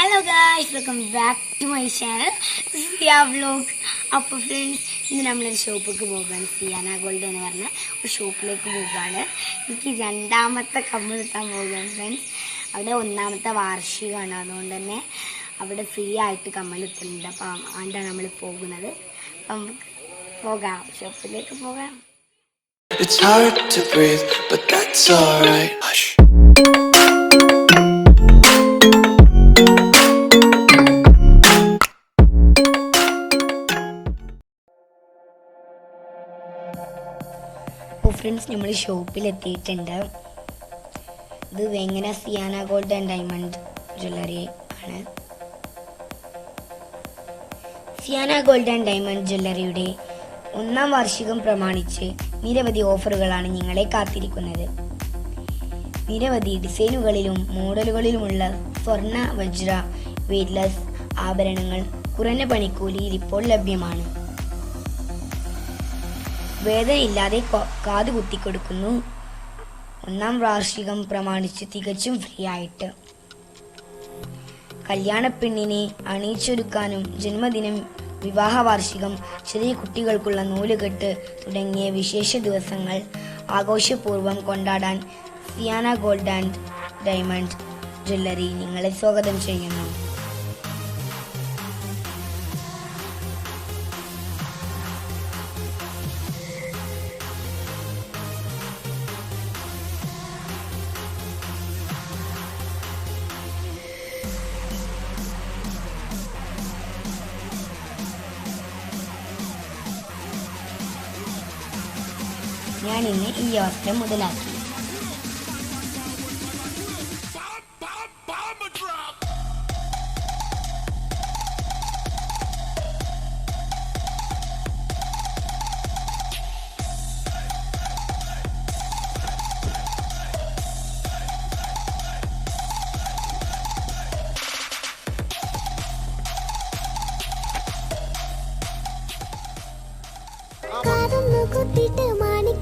Hello guys welcome back to my channel Siya vlog അപ്പോൾ friends ഇന്ന് നമ്മളൊരു ഷോപ്പിലേക്ക് പോകാൻ സിയാന ഗോൾഡ് എന്ന് പറഞ്ഞ ഒരു ഷോപ്പിലേക്ക് പോകാണ് എനിക്ക് രണ്ടാമത്തെ കമ്മൽ എത്താൻ പോകാൻ ഫ്രണ്ട്സ് അവിടെ ഒന്നാമത്തെ വാർഷികമാണ്. അതുകൊണ്ട് തന്നെ അവിടെ ഫ്രീ ആയിട്ട് കമ്മൽ എത്തുന്നുണ്ട് അപ്പം അതുകൊണ്ടാണ് നമ്മൾ പോകുന്നത്. അപ്പം പോകാം. ഷോപ്പിലേക്ക് പോകാം. It's hard to breathe, but that's alright. Hush. അപ്പോൾ ഫ്രണ്ട്സ് നമ്മൾ ഷോപ്പിൽ എത്തിയിട്ടുണ്ട് ഇത് വെങ്ങന Siyana gold and diamond jewellery ആണ്. സിയാന ഗോൾഡ് ആൻഡ് ഡയമണ്ട് ജ്വല്ലറിയുടെ ഒന്നാം വാർഷികം പ്രമാണിച്ച് നിരവധി ഓഫറുകളാണ് നിങ്ങളെ കാത്തിരിക്കുന്നത്. നിരവധി ഡിസൈനുകളിലും മോഡലുകളിലുമുള്ള സ്വർണ വജ്ര വെയ്റ്റ്ലെസ് ആഭരണങ്ങൾ കുറഞ്ഞ പണിക്കൂലിയിൽ ഇപ്പോൾ ലഭ്യമാണ്. വേദനയില്ലാതെ കാത് കുത്തിക്കൊടുക്കുന്നു. ഒന്നാം വാർഷികം പ്രമാണിച്ച് തികച്ചും ഫ്രീ ആയിട്ട്. കല്യാണപ്പെണ്ണിനെ അണിയിച്ചൊരുക്കാനും ജന്മദിനം വിവാഹ വാർഷികം ചെറിയ കുട്ടികൾക്കുള്ള നൂലുകെട്ട് തുടങ്ങിയ വിശേഷ ദിവസങ്ങൾ ആഘോഷപൂർവം കൊണ്ടാടാൻ Siyana gold and diamond jewellery നിങ്ങളെ സ്വാഗതം ചെയ്യുന്നു. ഞാൻ ഇന്ന് ഈ അവസരം മുതലാക്കി.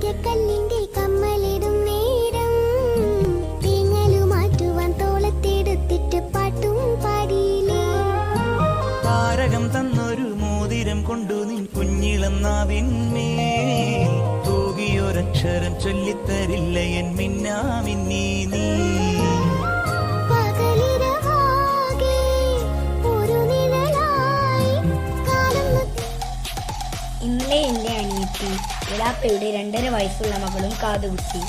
മാണിക്യക്കല്ലിന്റെ കമ്മലിടും നേരം. മാറ്റുവാൻ പാട്ടും തന്നൊരു മോതിരം കൊണ്ടു നിൻ ചൊല്ലിത്തരില്ല എൻ മിന്നാമിന്നീ നീ? ഇളാപ്പയുടെ രണ്ടര വയസ്സുള്ള മകളും കാതുകുത്തി.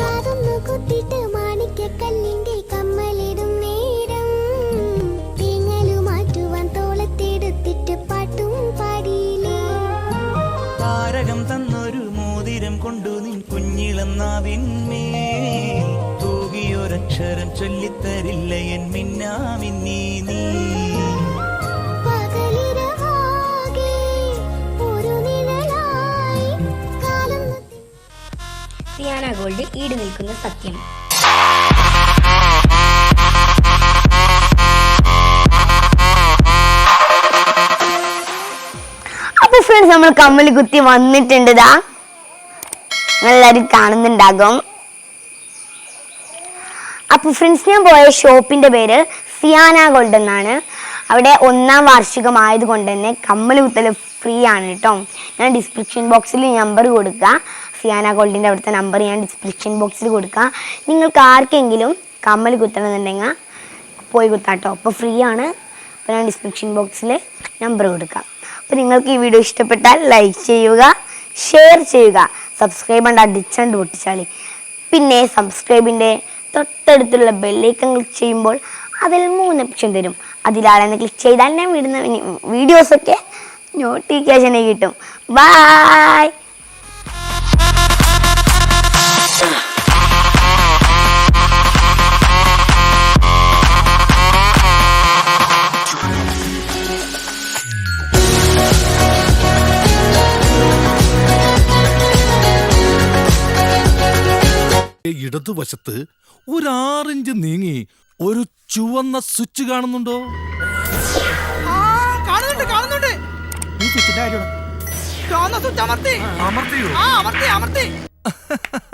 കാതൊന്നു കുത്തിട്ട് കമ്മലിടും നേരം. തേങ്ങലു മാറ്റുവാൻ തോളത്തെടുത്തിട്ട് പാട്ടും പാടിയില്ലേ? താരകം തന്നൊരു മോതിരം കൊണ്ടു നിൻ കുഞ്ഞിളം നാവിന്മേൽ തൂകിയൊരക്ഷരം ചൊല്ലിത്തരില്ല എൻ മിന്നാമിന്നീ നീ? സിയാന ഗോൾഡ് ഈട് നിൽക്കുന്ന സത്യം. അപ്പൊ ഫ്രണ്ട്സ് നമ്മൾ കമ്മൽ കുത്തി വന്നിട്ടുണ്ട് ഇതാ കാണുന്നുണ്ടാകും. അപ്പൊ ഫ്രണ്ട്സ് ഞാൻ പോയ ഷോപ്പിന്റെ പേര് സിയാന ഗോൾഡ് എന്നാണ്. അവിടെ ഒന്നാം വാർഷികം ആയതുകൊണ്ട് തന്നെ കമ്മൽ കുത്തൽ ഫ്രീ ആണ് കേട്ടോ. ഞാൻ ഡിസ്ക്രിപ്ഷൻ ബോക്സിൽ നമ്പർ കൊടുക്കുക സിയാന ഗോൾഡിന്റെ അവിടുത്തെ നമ്പർ ഞാൻ ഡിസ്ക്രിപ്ഷൻ ബോക്സിൽ കൊടുക്കാം. നിങ്ങൾക്ക് ആർക്കെങ്കിലും കമ്മൽ കുത്തണമെന്നുണ്ടെങ്കിൽ പോയി കുത്താട്ടോ അപ്പോൾ ഫ്രീ ആണ്. അപ്പോൾ ഞാൻ ഡിസ്ക്രിപ്ഷൻ ബോക്സിൽ നമ്പർ കൊടുക്കാം. അപ്പോൾ നിങ്ങൾക്ക് ഈ വീഡിയോ ഇഷ്ടപ്പെട്ടാൽ ലൈക്ക് ചെയ്യുക ഷെയർ ചെയ്യുക സബ്സ്ക്രൈബ് ഉണ്ട് അടിച്ചണ്ട് പൊട്ടിച്ചാളി പിന്നെ സബ്സ്ക്രൈബിന്റെ തൊട്ടടുത്തുള്ള ബെല്ലൈക്കൺ ക്ലിക്ക് ചെയ്യുമ്പോൾ അതിൽ മൂന്ന് ഓപ്ഷൻ തരും. അതിലാളെന്ന് ക്ലിക്ക് ചെയ്താൽ ഞാൻ വിടുന്ന വീഡിയോസൊക്കെ നോട്ടിഫിക്കേഷനെ കിട്ടും. ബായ് ഇടതുവശത്ത് ഒരു ആറിഞ്ച് നീങ്ങി ഒരു ചുവന്ന സ്വിച്ച് കാണുന്നുണ്ടോ? കാണുന്നുണ്ട് കാണുന്നുണ്ട്. ഈ സ്വിച്ചിന്റെ കാര്യമാണ്. അമർത്തിയോ? അമർത്തി അമർത്തി.